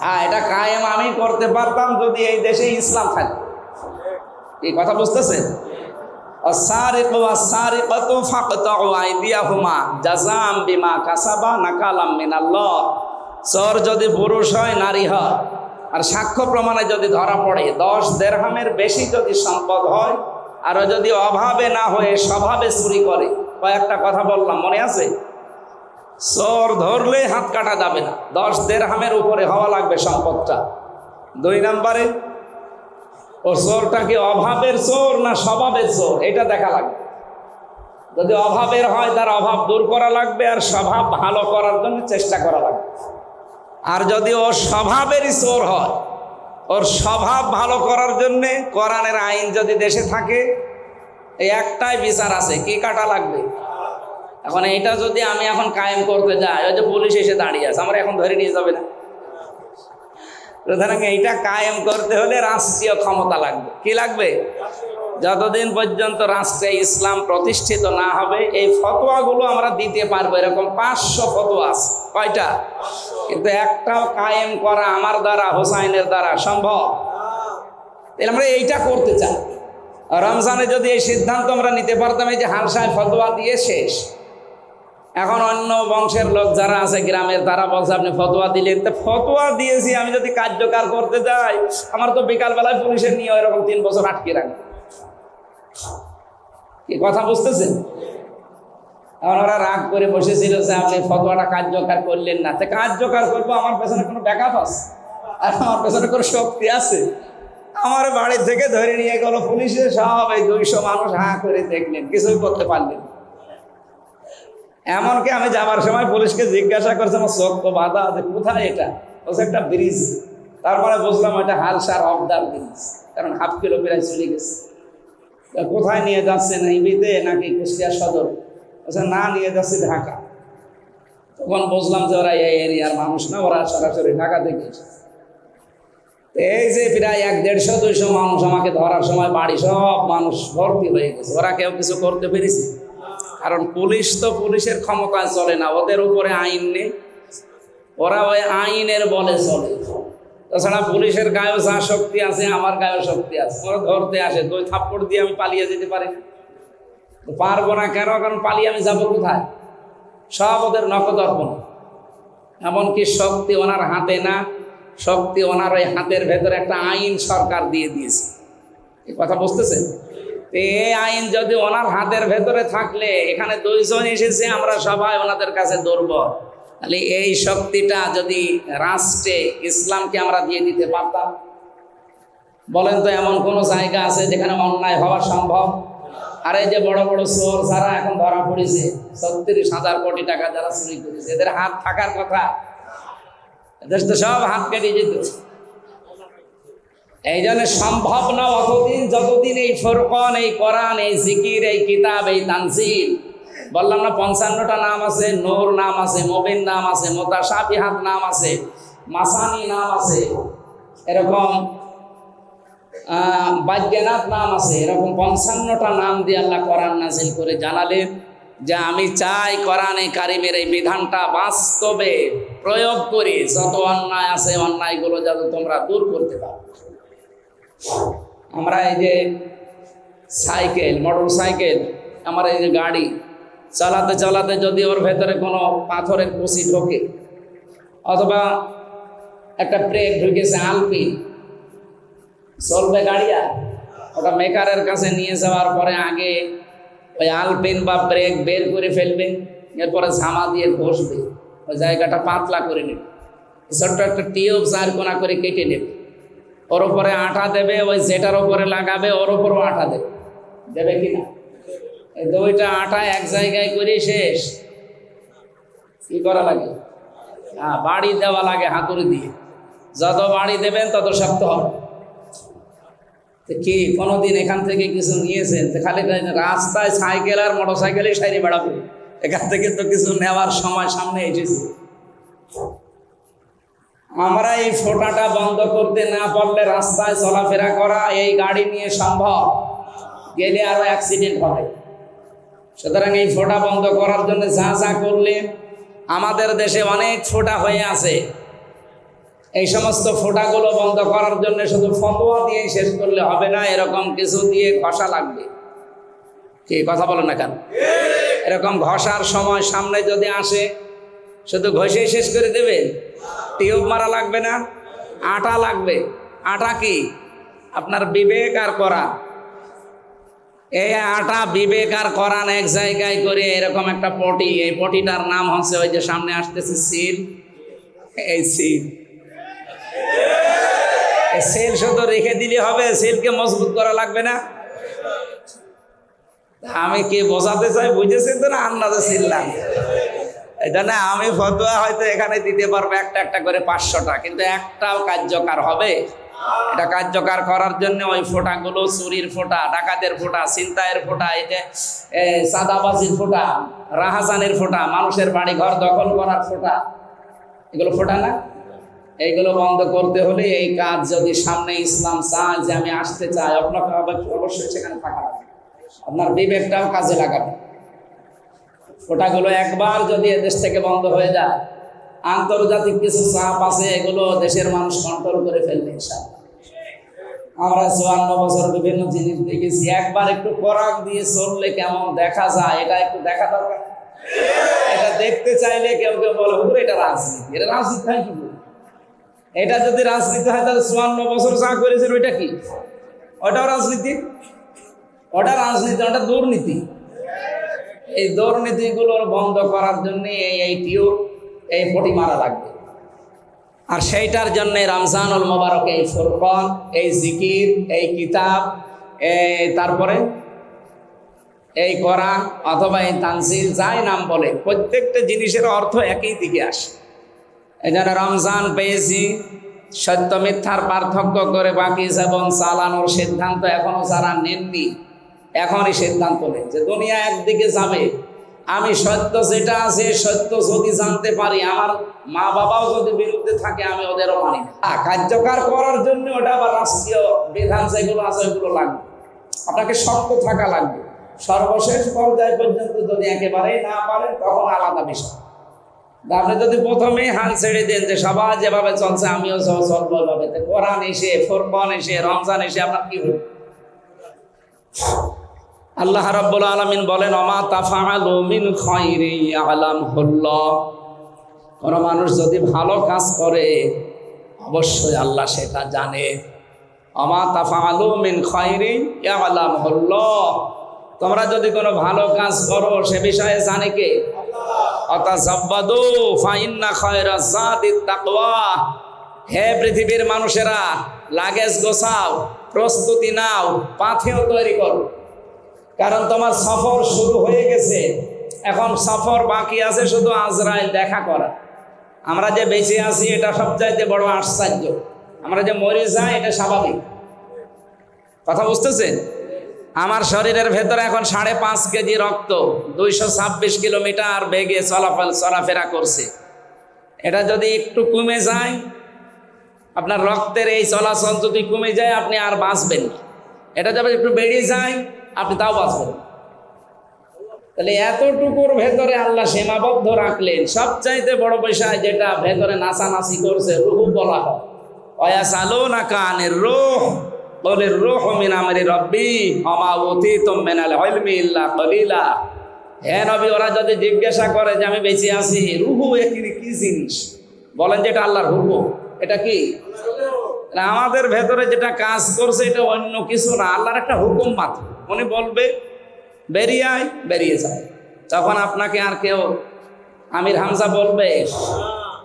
হ্যাঁ এটা কায়েম আমি করতে পারতাম যদি এই দেশে ইসলাম থাকতো এই কথা বুঝতেছেন السارق والسارقة فاقطعوا أيديهما جزاء بما كسبا نكالا من الله চোর যদি পুরুষ হয় নারী হয় আর সাক্ষ্য প্রমাণে যদি ধরা পড়ে দশ দেড়হামের বেশি যদি সম্পদ হয় আর যদি অভাবে না হয়ে স্বভাবে চুরি করে কয়েকটা কথা বললাম মনে আছে চোর ধরলে হাত কাটা যাবে না। দশ দেড়হামের উপরে হওয়া লাগবে সম্পদটা। দুই নম্বরে, ও চোরটা কি অভাবের চোর না স্বভাবের চোর? এটা দেখা লাগবে। যদি অভাবের হয়, তার অভাব দূর করা লাগবে আর স্বভাব ভালো করার জন্য চেষ্টা করা লাগবে। আর যদি ও স্বভাবেরই চোর হয়, ওর স্বভাব ভালো করার জন্যে কোরআনের আইন যদি দেশে থাকে, এই একটাই বিচার আছে, কি কাটা লাগবে? এখন এইটা যদি আমি এখন কায়েম করতে যাই, ওই যে পুলিশ এসে দাঁড়িয়ে আছে, আমরা এখন ধরে নিয়ে যাবে না। সুতরাং এইটা কায়েম করতে হলে রাষ্ট্রীয় ক্ষমতা লাগবে। কি লাগবে? যতদিন পর্যন্ত রাষ্ট্রে ইসলাম প্রতিষ্ঠিত না হবে, এই ফতোয়াগুলো আমরা দিতে পারব, এরকম পাঁচশো ফতোয়া আছে। কয়টা? কিন্তু একটাও কায়েম করা আমার দ্বারা, হোসাইনের দ্বারা সম্ভব। তাহলে আমরা এইটা করতে চাই। রমজানে যদি এই সিদ্ধান্ত আমরা নিতে পারতাম, এই যে হালসায় ফতোয়া দিয়ে শেষ। এখন অন্য বংশের লোক যারা আছে গ্রামের, তারা বলছে, আপনি ফতোয়া দিলেন। তো ফতোয়া দিয়েছি, আমি যদি কার্যকর করতে যাই, আমার তো বিকালবেলায় পুলিশের নিয়ে এরকম তিন বছর আটকে রাখবে। কি কথা বুঝতেছেন? এখন ওরা রাগ করে বসেছিল যে, আপনি ফতোয়াটা কার্যকর করলেন না। তো কার্যকর করব, আমার পেছনে কোনো ব্যাকআপ আছে? আর আমার পেছনে কোনো শক্তি আছে? আমার বাড়ি থেকে ধরে নিয়ে গেল পুলিশে, সব এই দুইশো মানুষ হাঁ করে দেখলেন, কিছুই করতে পারলেন না। এমনকি আমি যাবার সময় পুলিশকে জিজ্ঞাসা করছে, আমার চোখ তো বাধা আছে, কোথায় এটা? বলছে, একটা ব্রিজ তারপরে বুঝলাম এটা হালসার অবদার ব্রিজ কারণ হাফ কিলো প্রায় চলে গেছে। কোথায় নিয়ে যাচ্ছেন ইবিতে, নাকি কুষ্টিয়া সদর? বলছে, না, নিয়ে যাচ্ছে ঢাকা। তখন বুঝলাম যে ওরা এই এরিয়ার মানুষ না, ওরা সরাসরি ঢাকা থেকে এই যে প্রায় এক দেড়শো, দুইশো মানুষ আমাকে ধরার সময় বাড়ি সব মানুষ ভর্তি হয়ে গেছে। ওরা কেউ কিছু করতে পেরেছে? কারণ পুলিশ তো পুলিশের ক্ষমতায় চলে না, ওদের উপরে আইন নেই। ওরা ওই আইনের বলে চলে। তাছাড়া পুলিশের গায়েও যা শক্তি আছে, আমার গায়েও শক্তি আছে। ওরা ধরতে আসে দুই থাপ্পড় দিয়ে আমি পালিয়ে যেতে পারি। পারব না কেন? কারণ পালিয়ে আমি যাব কোথায়? সব ওদের নকদর্পণ এমনকি শক্তি ওনার হাতে না, শক্তি ওনার ওই হাতের ভেতরে একটা আইন সরকার দিয়ে দিয়েছে। এই কথা বুঝতেছেন? তো এই আইন যদি ওনার হাতের ভেতরে থাকলে, এখানে দুইজন এসেছে, আমরা সবাই ওনাদের কাছে দুর্বল তাহলে এই শক্তিটা যদি রাষ্ট্রে, ইসলামকে আমরা দিয়ে দিতে পারতাম? বলেন তো, এমন কোনো জায়গা আছে যেখানে অন্যায় হওয়া সম্ভব? আর এই যে বড় বড় চোর যারা এখন ধরা পড়েছে, ছত্রিশ হাজার কোটি টাকা যারা চুরি করেছে, এদের হাত থাকার কথা। এদের তো সব হাত কেটে যেতেছে। এই জন্য সম্ভব না অতদিন যতদিন এই ফরকন, এই কোরআন, এই জিকির, এই কিতাব, এই তানজিল, বললাম না পঞ্চান্নটা নাম আছে, নূর নাম আছে মবিন নাম আছে মোতাসাবিহাত নাম আছে, মাসানি নাম আছে, এরকম বাজ্ঞানাথ নাম আছে, এরকম পঞ্চান্নটা নাম দিয়ে আল্লাহ কোরআন নাজিল করে জানালেন যে আমি চাই কোরআনে কারিমের এই বিধানটা বাস্তবে প্রয়োগ করি যত অন্যায় আছে, অন্যায়গুলো যাতে তোমরা দূর করতে পারো। আমরা এই যে সাইকেল মোটর সাইকেল আমার এই যে গাড়ি, চালাতে চালাতে যদি ওর ভেতরে কোনো পাথরের কুচি ঢোকে, অথবা একটা ব্রেক ঢুকেছে আলপিন চলবে গাড়ি আর ওটা মেকারের কাছে নিয়ে যাওয়ার পরে আগে ওই আলপিন বা ব্রেক বের করে ফেলবে, এরপরে ঝামা দিয়ে ঘষবে ওই জায়গাটা পাতলা করে নেবে। ছোট্ট একটা টিউব চার কোনা করে কেটে নেবে। ওর উপরে আটা দেবে, ওই যেটার উপরে লাগাবে, ওর উপরও আটা দেবে। দেবে কি না? দুইটা আটা এক জায়গায় করে শেষ। কি করা লাগে? হ্যাঁ বাড়ি দেওয়া লাগে হাতুড়ি দিয়ে। যত বাড়ি দেবেন তত শক্ত হবে। কি, কোনোদিন এখান থেকে কিছু নিয়েছেন? খালি রাস্তায় সাইকেল আর মোটর সাইকেলে সাইরে বেড়াবে। এখান থেকে তো কিছু নেওয়ার সময় সামনে এসেছে। আমরা এই ফোটাটা বন্ধ করতে না পারলে রাস্তায় চলাফেরা করা এই গাড়ি নিয়ে সম্ভব। গেলে আরও অ্যাক্সিডেন্ট হবে। সুতরাং এই ফোটা বন্ধ করার জন্য যা যা করলে আমাদের দেশে অনেক ফোটা হয়ে আছে। এই সমস্ত ফোঁটাগুলো বন্ধ করার জন্য শুধু ফতোয়া দিয়ে শেষ করলে হবে না, এরকম কিছু দিয়ে ঘষা লাগবে। কি, কথা বলো না কেন? এরকম ঘষার সময় সামনে যদি আসে, শুধু ঘষেই শেষ করে দেবে? টিউব মারা লাগবে না? আটা লাগবে। আটা কি? আপনার বিবেক আর করা। এই আটা বিবেক আর করান এক জায়গায় করে এরকম একটা পটি। এই পটিটার নাম হচ্ছে ওই যে সামনে আসতেছে সিল। এই সিল। সেল শুধু রেখে দিলে হবে, সেলকে মজবুত করা লাগবে না। আমি কি বোঝাতে চাই? বুঝেছেন তো না? আন্দাজে ছিলাম এটা না আমি ফতোয়া হয়তো এখানে দিতে পারব একটা একটা করে পাঁচশোটা, কিন্তু একটাও কার্যকর হবে? এটা কার্যকর করার জন্য ওই ফোঁটাগুলো, চুরির ফোঁটা, ডাকাতের ফোঁটা, ছিনতাইয়ের ফোঁটা, এই যে সাদাবাজির ফোঁটা, রাহাজানের ফোঁটা, মানুষের বাড়ি ঘর দখল করার ফোঁটা, এগুলো ফোঁটা না? এইগুলো বন্ধ করতে হলে এই কাজ যদি সামনে ইসলাম চায় যে আমি আসতে চাই, আপনাকে অবশ্য- অবশ্যই সেখানে থাকা লাগবে। আপনার বিবেকটাও কাজে লাগাবে। ওটাগুলো একবার যদি এদেশ থেকে বন্ধ হয়ে যায়, আন্তর্জাতিক কিছু চাপ আছে, এগুলো দেশের মানুষ কন্ট্রোল করে ফেলবে। আমরা চুয়ান্ন বছর বিভিন্ন জিনিস দেখেছি, একবার একটু পরাগ দিয়ে চললে কেমন দেখা যায়, এটা একটু দেখা দরকার। এটা দেখতে চাইলে কেউ কেউ বলে হুকুর এটা রাজনীতি। এটা রাজনীতি হয় কি এটা যদি রাজনীতি হয়, তাহলে চুয়ান্ন বছর যা করেছেন, ওইটা কি? ওটাও রাজনীতি? ওটা রাজনীতি, ওটা দুর্নীতি। এই দুর্নীতিগুলো বন্ধ করার জন্য এই এই টিউব, এই পটি মারা লাগবে। আর সেইটার জন্য রমজানুল মোবারক, এই ফুরকন, এই জিকির, এই কিতাব তারপরে এই করা অথবা এই তানজিল, যাই নাম বলে, প্রত্যেকটা জিনিসের অর্থ একই দিকে আসে। এই জন্য রমজান পেয়েছি, সত্য মিথ্যার পার্থক্য করে বাকি জীবন চালানোর সিদ্ধান্ত এখনও যারা নেননি এখনই সিদ্ধান্ত নেই যে দুনিয়া একদিকে যাবে। আমি সত্য যেটা আছে, সত্য যদি জানতে পারি, আমার মা বাবাও যদি বিরুদ্ধে থাকে, আমি ওদেরও মানি না। কার্যকর করার জন্য ওটা আবার রাষ্ট্রীয় বিধান যেগুলো আছে ওইগুলো লাগবে। আপনাকে শক্ত থাকা লাগবে। সর্বশেষ পর্যায় পর্যন্ত যদি একেবারেই না পারেন, তখন আলাদা বিষয়। আপনি যদি প্রথমেই হাল ছেড়ে দেন যে সবাই যেভাবে চলছে, আমিও চলবো এভাবে। কোরআন এসে ফোরবন এসে, রমজান এসে আপনার কি হবে? আল্লাহ রাব্বুল আলামিন বলেন অমা তাফাআলু মিন খাইরি ইয়ালামহুল্লাহ। কোন মানুষ যদি ভালো কাজ করে, অবশ্যই আল্লাহ সেটা জানে। অমা তাফাআলু মিন খাইরি ইয়ালামহুল্লাহ। তোমরা যদি কোনো ভালো কাজ করো, সে বিষয়ে জানে কে? অতাজাব্বাদু ফাইন্না খায়রা জাদিত তাকওয়া। হে পৃথিবীর মানুষেরা, লাগেজ গোছাও, প্রস্তুতি নাও পাথেও তৈরি করো। কারণ তোমার সফর শুরু হয়ে গেছে। এখন সফর বাকি আছে শুধু আজরাইল দেখা করা। আমরা যে বেঁচে আছি, এটা সবচাইতে বড় আশ্চর্য। আমরা যে মরে যাই, এটা স্বাভাবিক। কথা বুঝতেছেন? আমার শরীরের ভেতরে এখন সাড়ে পাঁচ কেজি রক্ত, দুইশো ছাব্বিশ কিলোমিটার বেগে চলাফল, চলাফেরা করছে। এটা যদি একটু কমে যায়, আপনার রক্তের এই চলাচল যদি কমে যায়, আপনি আর বাঁচবেন না। এটা যখন একটু বেড়ে যায় আপনি তাও বাঁচবেন। তাহলে এতটুকুর ভেতরে আল্লাহ সীমাবদ্ধ রাখলেন। সবচাইতে বড় বিষয় যেটা ভেতরে নাচানাচি করছে, রুহু বলা হয়। অয়াস আলো না কানের রোহ বলে রোহ মিন আমরি রব্বি অমা অতি তোমেনালে হইলমি ইল্লা কলিলা। হ্যাঁ নবী, ওরা যদি জিজ্ঞাসা করে যে আমি বেঁচে আছি, রুহু একই কি জিনিস? বলেন যে এটা আল্লাহর হুকুম এটা কি? আমাদের ভেতরে যেটা কাজ করছে, এটা অন্য কিছু না। আল্লাহর একটা হুকুম মাত্র। উনি বলবে, বেরিয়ে আয়, বেরিয়ে যায় তখন আপনাকে আর কেউ, আমির হামজা বলবে,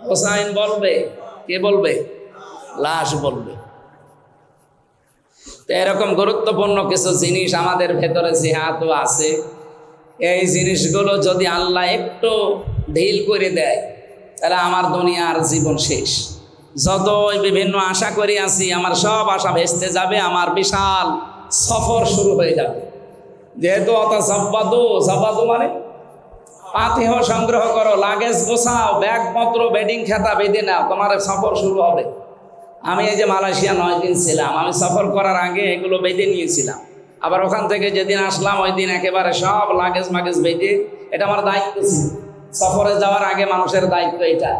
হোসাইন বলবে, কে বলবে? লাশ বলবে। তো এরকম গুরুত্বপূর্ণ কিছু জিনিস আমাদের ভেতরে যেহাতু আছে। এই জিনিসগুলো যদি আল্লাহ একটু ঢিল করে দেয়, তাহলে আমার দুনিয়ার জীবন শেষ। যতই বিভিন্ন আশা করি আছি, আমার সব আশা ভেস্তে যাবে, আমার বিশাল সফর শুরু হয়ে যাবে। যেহেতু অত সাব্বাদু সাব্বাদু মানে? পাথেহ সংগ্রহ করো, লাগেজ গোছাও, ব্যাগপত্র, বেডিং খাতা বেঁধে নাও, তোমার সফর শুরু হবে। আমি এই যে মালয়েশিয়া নয় দিন ছিলাম, আমি সফর করার আগে এগুলো বেঁধে নিয়েছিলাম। আবার ওখান থেকে যেদিন আসলাম, ওই দিন একেবারে সব লাগেজ মাগেজ বেঁধে, এটা আমার দায়িত্ব ছিল। সফরে যাওয়ার আগে মানুষের দায়িত্ব এটা।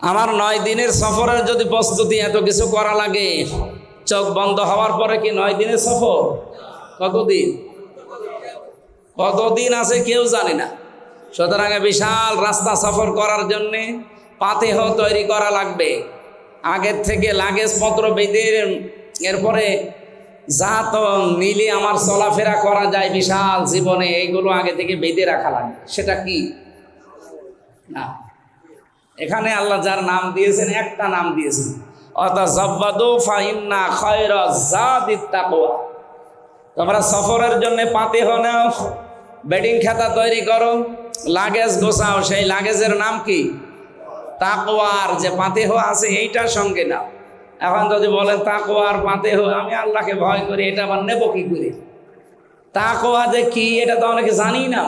আমার নয় দিনের সফরের যদি প্রস্তুতি এত কিছু করা লাগে চোখ বন্ধ হওয়ার পরে কি নয় দিনের সফর? কতদিন? কতদিন আছে কেউ জানে না। সুতরাং বিশাল রাস্তা সফর করার জন্যে পাতেহ তৈরি করা লাগবে। আগের থেকে লাগেজ পত্র বেঁধে এরপরে যা তো নিলে আমার চলাফেরা করা যায় বিশাল জীবনে। এইগুলো আগে থেকে বেঁধে রাখা লাগবে। সেটা কি? না। এখানে আল্লাহ যার নাম দিয়েছেন, একটা নাম দিয়েছেন। তোমরা সফরের জন্য পাতে নাও বেডিং খাতা তৈরি করো। লাগেজ গোছাও। সেই লাগেজের নাম কি? তাকওয়ার যে পাতে আছে, এইটার সঙ্গে নাও। এখন যদি বলেন তাকওয়ার পাতে আমি আল্লাহকে ভয় করি, এটা আবার নেব কি করে? তাকওয়া যে কি, এটা তো অনেকে জানি না।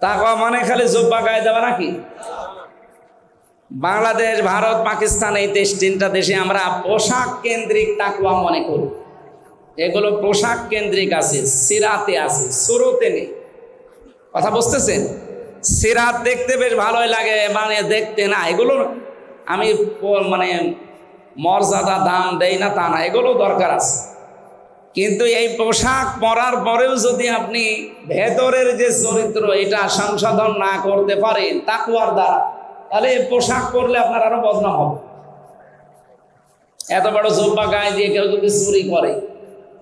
তাকওয়া মানে খালি জুব্বা গায়ে দেওয়া নাকি? বাংলাদেশ, ভারত, পাকিস্তান, এই দেশ, তিনটা দেশে আমরা পোশাক কেন্দ্রিক তাকুয়া মনে করি। এগুলো পোশাক কেন্দ্রিক আছে, সিরাতে আছে, সুরতে নেই। কথা বুঝতেছেন? সিরাত দেখতে বেশ ভালোই লাগে মানে দেখতে না, এগুলো আমি মানে মর্যাদা দাম দেই না, তা না, এগুলো দরকার আছে। কিন্তু এই পোশাক পরার পরেও যদি আপনি ভেতরের যে চরিত্র, এটা সংশোধন না করতে পারেন তাকুয়ার দ্বারা তাহলে পোশাক পরলে আপনার আরও বদনাম হবে। এত বড় জব্বা গায়ে দিয়ে কেউ যদি চুরি করে,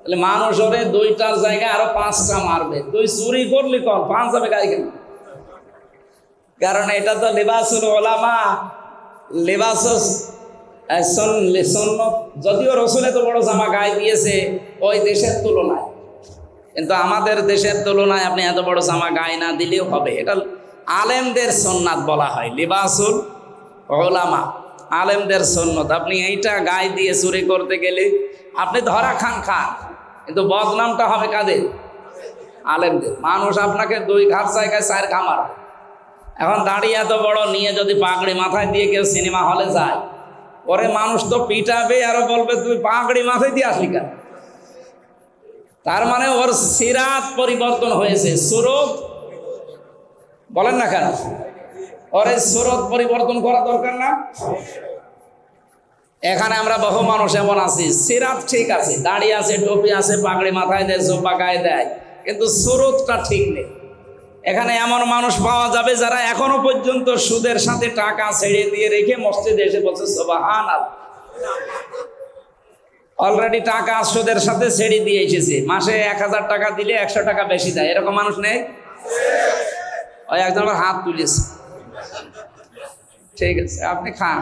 তাহলে মানুষ ওরে দুইটার জায়গায় আরও পাঁচটা মারবে। তুই চুরি করলি কর পাঁচ যাবে গায়ে কেন? কারণ এটা তো লেবাসুল ওলামা লেবাস যদিও রসুল এত বড় জামা গায়ে দিয়েছে, ওই দেশের তুলনায়। কিন্তু আমাদের দেশের তুলনায় আপনি এত বড় জামা গায়ে না দিলেও হবে, এটা আলেমদের সন্ন্যাত বলা হয়, লিবাসুল ওলামা আলেমদের সন্ন্যত। আপনি এইটা গায়ে দিয়ে চুরি করতে গেলে আপনি ধরা খান খান, কিন্তু বদনামটা হবে কাদের? আলেমদের। মানুষ আপনাকে দুই ঘাট জায়গায় চার খামার এখন দাঁড়িয়ে এত বড়, নিয়ে যদি পাগড়ি মাথায় দিয়ে কেউ সিনেমা হলে যায় পরে মানুষ তো পিটাবে আরও বলবে, তুই পাগড়ি মাথায় দিয়ে আসলি কেন? তার মানে ওর সিরাত পরিবর্তন হয়েছে। সুরত বলেন না কেন? এই সুরত পরিবর্তন করা দরকার না। এখানে আমরা বহু মানুষ এমন আছি, সিরাত ঠিক আছে, দাড়ি আছে, টুপি আছে, পাগড়ি মাথায় দেয় জোপা গায়ে দেয়, কিন্তু সুরতটা ঠিক নেই। এখানে এমন মানুষ পাওয়া যাবে যারা এখনও পর্যন্ত সুদের সাথে টাকা ছেড়ে দিয়ে রেখে মসজিদে এসে বলছে সোবাহান অলরেডি টাকা সুদের সাথে ছেড়ে দিয়ে এসেছে। মাসে এক হাজার টাকা দিলে একশো টাকা বেশি দেয়। এরকম মানুষ নেই? ওই একজন আবার হাত তুলেছে। ঠিক আছে, আপনি খান।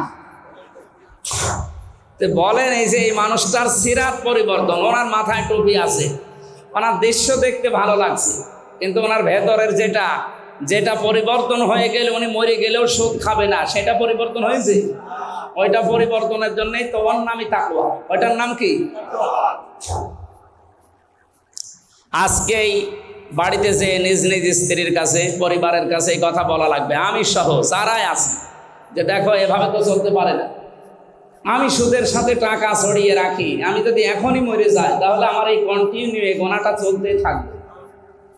বলেন, এই যে এই মানুষটার সিরাত পরিবর্তন, ওনার মাথায় টুপি আছে। ওনার দৃশ্য দেখতে ভালো লাগছে, কিন্তু ওনার ভেতরের যেটা যেটা পরিবর্তন হয়ে গেলে উনি মরে গেলেও সুদ খাবে না। সেটা পরিবর্তন হয়েছে? ওইটা পরিবর্তনের জন্যই তো ওর নামই তাকুয়া ওইটার নাম কি? আজকেই বাড়িতে যে নিজ নিজ স্ত্রীর কাছে, পরিবারের কাছে এই কথা বলা লাগবে। আমি সহ যারাই আছে, যে দেখো এভাবে তো চলতে পারে না। আমি সুদের সাথে টাকা ছড়িয়ে রাখি। আমি যদি এখনই মরে যাই, তাহলে আমার এই কন্টিনিউ এই গোনাটা চলতে থাকবে।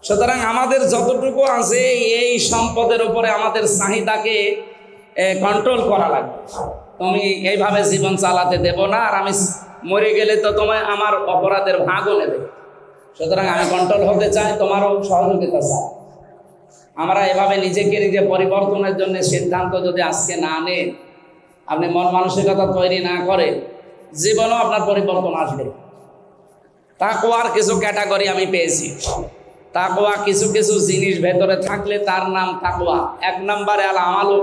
সুতরাং আমাদের যতটুকু আছে, এই সম্পদের উপরে আমাদের চাহিদাকে কন্ট্রোল করা লাগবে। তুমি এইভাবে জীবন চালাতে দেব না, আর আমি মরে গেলে তো তোমায় আমার অপরাধের ভাগও নেবে। সুতরাং আমি কন্ট্রোল হতে চাই, তোমারও সহযোগিতা চাই। আমরা এভাবে নিজেকে নিজে পরিবর্তনের জন্য সিদ্ধান্ত যদি আজকে না নেন আপনি মন মানসিকতা তৈরি না করে, জীবনও আপনার পরিবর্তন আসবে। তাকওয়ার কিছু ক্যাটাগরি আমি পেয়েছি। তাকওয়া কিছু কিছু জিনিস ভেতরে থাকলে তার নাম তাকওয়া। এক নম্বরে আল আমালু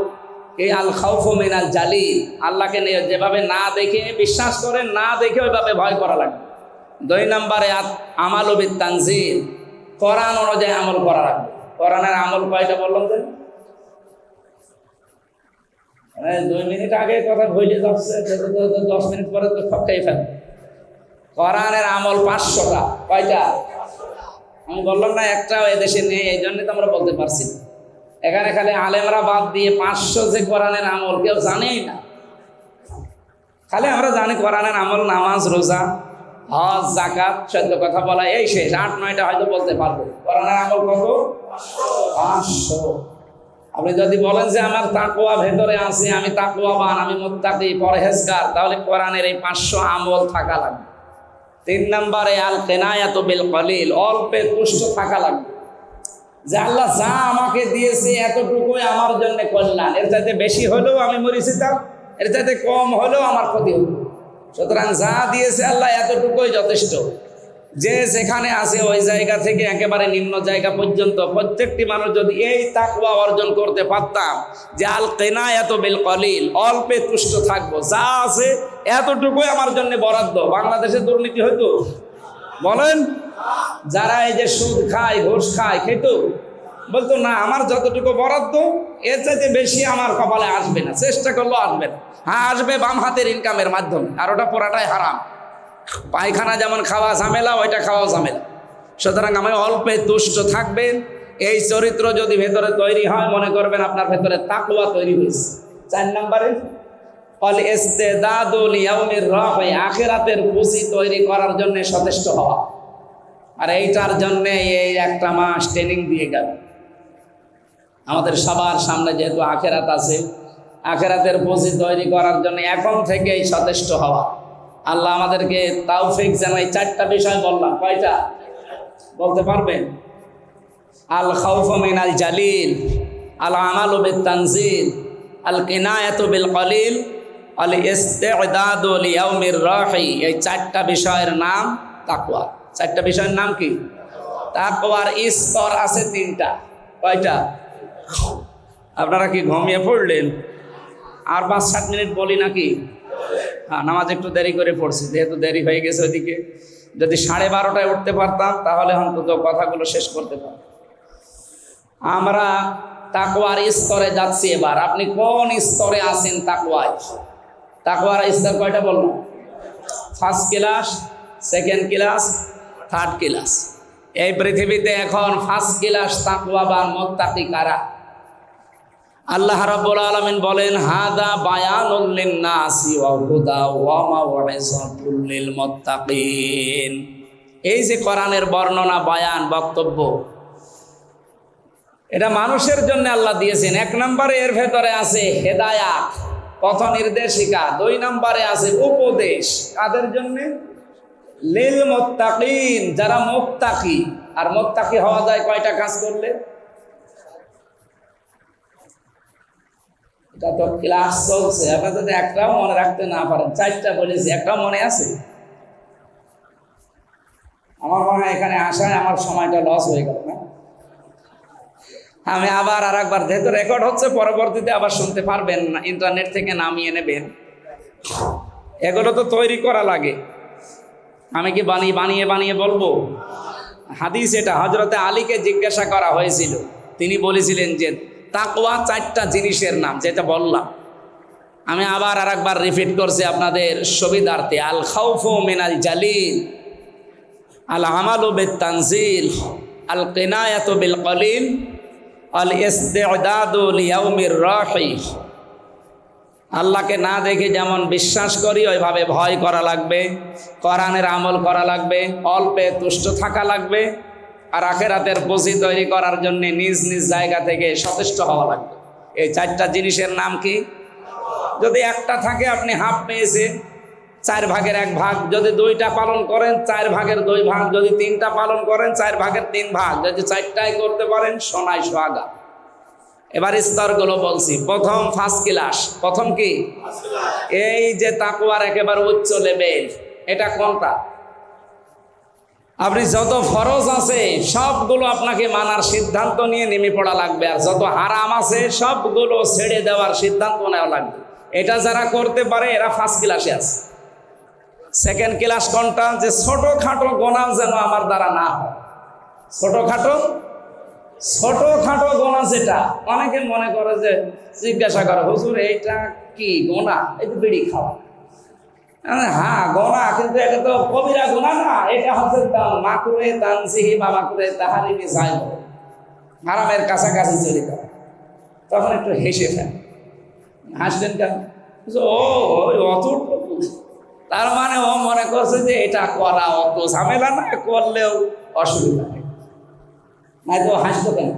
এই আল খাউফ মিনাল জালি আল্লাহকে নিয়ে যেভাবে না দেখে, বিশ্বাস করে না দেখে ওইভাবে ভয় করা লাগে দুই নম্বরে আমালবিদ তানজিল কোরআন অনুযায়ী আমল করা লাগবে। কোরআনের আমল কয়টা বললাম যে? দুই মিনিট আগে কথা ভইলে যাচ্ছে দশ মিনিট পরে তো সবটাই ফেলে কোরআনের আমল পাঁচশোটা। কয়টা? আমি বললাম না, একটাও এদেশে নেই, এই জন্যই তো আমরা বলতে পারছি না। এখানে খালি আলেমরা বাদ দিয়ে পাঁচশো যে কোরআনের আমল, কেউ জানেই না। খালি আমরা জানি কোরআনের আমল নামাজ, রোজা। হজ জাকাত সত্য কথা বলা, এই শেষ। আট, নয়টা হয়তো বলতে পারব। কোরআনের আমল কত? পাঁচশো। আপনি যদি বলেন যে আমার তাকুয়া ভেতরে আছে, আমি তাকুয়াবান আমি মোত্তাকি, পরহেজগার, তাহলে কোরআনের এই পাঁচশো আমল থাকা লাগবে। তিন নম্বরে, আল কেনায়াত বিল কলিল, অল্পে তুষ্ট থাকা লাগবে। যে আল্লাহ যা আমাকে দিয়েছে, এতটুকুই আমার জন্য কল্যাণ। এর চাইতে বেশি হলেও আমি মরিছিতাম এর চাইতে কম হলেও আমার ক্ষতি হতো সুতরাং যা দিয়েছে আল্লাহ এতটুকুই যথেষ্ট। যে যেখানে আছে ওই জায়গা থেকে একেবারে নিম্ন জায়গা পর্যন্ত প্রত্যেকটি মানুষ যদি এই তাকুয়া অর্জন করতে পারতাম, যে আল কেনা এত বেল কলিল অল্পে তুষ্ট থাকব, যা আছে এতটুকুই আমার জন্য বরাদ্দ। বাংলাদেশে দুর্নীতি হইতো? বলেন? যারা এই যে সুদ খায়, ঘুষ খায়, খেত? বলতো, না, আমার যতটুকু বরাদ্দ, এর চাইতে বেশি আমার কপালে আসবে না। চেষ্টা করলেও আসবে না। হ্যাঁ আসবে বাম হাতের ইনকামের মাধ্যমে, আর ওটা পুরাটাই হারাম। পায়খানা যেমন খাওয়া ঝামেলা, ওইটা খাওয়া ঝামেলা। সুতরাং আমি অল্পে তুষ্ট থাকবেন এই চরিত্র যদি ভেতরে তৈরি হয়, মনে করবেন আপনার ভেতরে তাকুয়া তৈরি হয়েছে। চার নম্বরে, অল ইস্তেদাদুল তৈরি করার জন্য সচেষ্ট হওয়া। আর এইটার জন্য এই একটা মাস ট্রেনিং দিয়ে গেল। আমাদের সবার সামনে যেহেতু আখেরাত আছে, আখেরাতের পুঁজি তৈরি করার জন্য এখন থেকেই সচেষ্ট হওয়া। আল্লাহ আমাদেরকে তাওফিক যেন এই চারটা বিষয় বললাম। কয়টা? বলতে পারবেন? আল মিন আল জালিল, আল আমাল বিল তানজিল, আল কিনায়াত বিল কলিল, আল ইস্তেদাদু লিয়াউমির রাহি। এই চারটা বিষয়ের নাম তাকওয়া। চারটা বিষয়ের নাম কি? তাকওয়ার স্তর আছে তিনটা। কয়টা? আপনারা কি ঘুমিয়ে পড়লেন? আর পাঁচ, সাত মিনিট বলি নাকি? হ্যাঁ নামাজ একটু দেরি করে পড়ছি, যেহেতু দেরি হয়ে গেছে ওইদিকে। যদি সাড়ে বারোটায় উঠতে পারতাম, তাহলে অন্তত কথাগুলো শেষ করতে পারতাম। আমরা তাকওয়ার স্তরে যাচ্ছি এবার। আপনি কোন স্তরে আছেন তাকওয়ায়? তাকওয়ার স্তর কয়টা বলব? First class second class third class এই পৃথিবীতে এখন ফার্স্ট ক্লাস তাকওয়াবান মোত্তাকি কারা? আল্লাহ রাব্বুল আলামিন বলেন হাদা বায়ানুল লিন্নাসি ওয়া হুদা ওয়া মাওয়াইযাতুল লিল মুত্তাকিন এই যে কোরআনের বর্ণনা, বায়ান, বক্তব্য, এটা মানুষের জন্য আল্লাহ দিয়েছেন। এক নম্বরে এর ভেতরে আছে হেদায়াত পথ নির্দেশিকা দুই নম্বরে আছে উপদেশ। কাদের জন্য? লিল মুত্তাকিন যারা মুত্তাকি। আর মুত্তাকি হওয়া যায় কয়টা কাজ করলে? এটা তো ক্লাস চলছে, আপনার যদি একটাও মনে রাখতে না পারেন, চারটা বলেছি, একটাও মনে আছে? আমার মনে হয় এখানে আসায় আমার সময়টা লস হয়ে গেল, না? আমি আবার আর একবার যেহেতু রেকর্ড হচ্ছে, পরবর্তীতে আবার শুনতে পারবেন না ইন্টারনেট থেকে নামিয়ে নেবেন। এগুলো তো তৈরি করা লাগে। আমি কি বানিয়ে বানিয়ে বানিয়ে বলব? হাদিস এটা হজরতে আলীকে জিজ্ঞাসা করা হয়েছিল। তিনি বলেছিলেন যে তাকওয়া চারটা জিনিসের নাম, যেটা বললাম। আমি আবার আর একবার রিপিট করছি আপনাদের সুবিধার্থে। আল খাউফু মিনাল জালিল, আল আমালু বিত তানজিল আল কিনায়াতু বিল কলিল, আল ইস্তিদাদু লিয়াউমির রাহি। আল্লাহকে না দেখে যেমন বিশ্বাস করি, ওইভাবে ভয় করা লাগবে, কোরআনের আমল করা লাগবে, অল্পে তুষ্ট থাকা লাগবে। আর আখেরাতের পুঁজি তৈরি করার জন্য নিজ নিজ জায়গা থেকে সচেষ্ট হওয়া লাগবে। এই চারটা জিনিসের নাম কি? যদি একটা থাকে আপনি হাফ পেয়েছেন চার ভাগের এক ভাগ। যদি দুইটা পালন করেন চার ভাগের দুই ভাগ। যদি তিনটা পালন করেন চার ভাগের তিন ভাগ। যদি চারটাই করতে পারেন সোনায় সোহাগা। এবার স্তরগুলো বলছি। প্রথম ফার্স্ট ক্লাস প্রথম কি? এই যে তাকুয়ার একেবারে উচ্চ লেভেল এটা কোনটা? আপনি যত ফরজ আছে, সবগুলো আপনাকে মানার সিদ্ধান্ত নিয়ে নেমে পড়া লাগবে। আর যত হারাম আছে, সবগুলো ছেড়ে দেওয়ার সিদ্ধান্ত নেওয়া লাগবে। এটা যারা করতে পারে, এরা ফার্স্ট ক্লাসে আছে। সেকেন্ড ক্লাস কোনটা? যে ছোটোখাটো গোনা যেন আমার দ্বারা না হয়। ছোটোখাটো? ছোটোখাটো গোনা যেটা, অনেকে মনে করে যে, জিজ্ঞাসা করে, হুজুর, এইটা কি গোনা? এই তো বিড়ি খাওয়া। হ্যাঁ গোনা কিন্তু এটা তো কবিরা গোনা না। এটা হচ্ছে মাকুরে তানসিহি বা মাকুরে তাহারি যায় হারামের কাছাকাছি চলে যায়। তখন একটু হেসে ফেল। হাসলেন কেন? ও অতটুকু তার মানে ও মনে করছে যে এটা করা অত ঝামেলা না, করলেও অসুবিধা নেই। নাই তো হাসতো কেন?